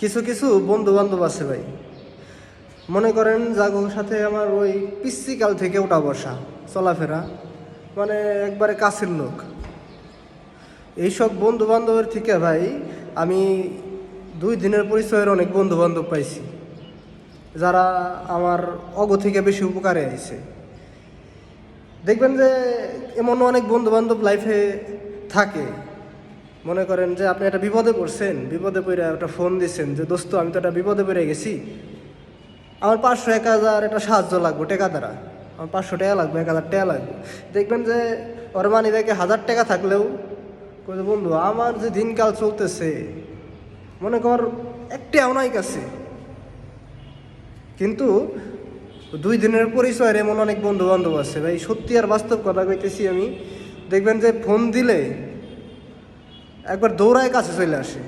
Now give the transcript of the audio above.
কিছু কিছু বন্ধু বান্ধব আছে ভাই। মনে করেন জাগোর সাথে আমার ওই পিসিকাল থেকে ওঠা বসা, চলাফেরা মানে একবারে কাছের লোক। এইসব বন্ধু বান্ধবের থেকে ভাই আমি দুই দিনের পরিচয়ের অনেক বন্ধু বান্ধব পাইছি, যারা আমার অগ থেকে বেশি উপকারে আইছে। দেখবেন যে এমন অনেক বন্ধু বান্ধব লাইফে থাকে। মনে করেন যে আপনি একটা বিপদে পড়ছেন, বিপদে পড়ে একটা ফোন দিচ্ছেন যে, দোস্ত, আমি তো একটা বিপদে পড়ে গেছি। আমার পাঁচশো, এক হাজার একটা সাহায্য লাগবে টাকা দ্বারা। আমার পাঁচশো টাকা লাগবে, এক হাজার টাকা লাগবে। দেখবেন যে, ওর মানি ব্যাগে হাজার টাকা থাকলেও বন্ধু, আমার যে দিনকাল চলতেছে, মনে কর একটি নাই কাছে। কিন্তু দুই দিনের পরিচয়ের এমন অনেক বন্ধু বান্ধব আছে। ভাই, সত্যি আর বাস্তব কথা কইতেছি আমি। দেখবেন যে, ফোন দিলে একবার দৌড়ায় কাছে চলে আসে।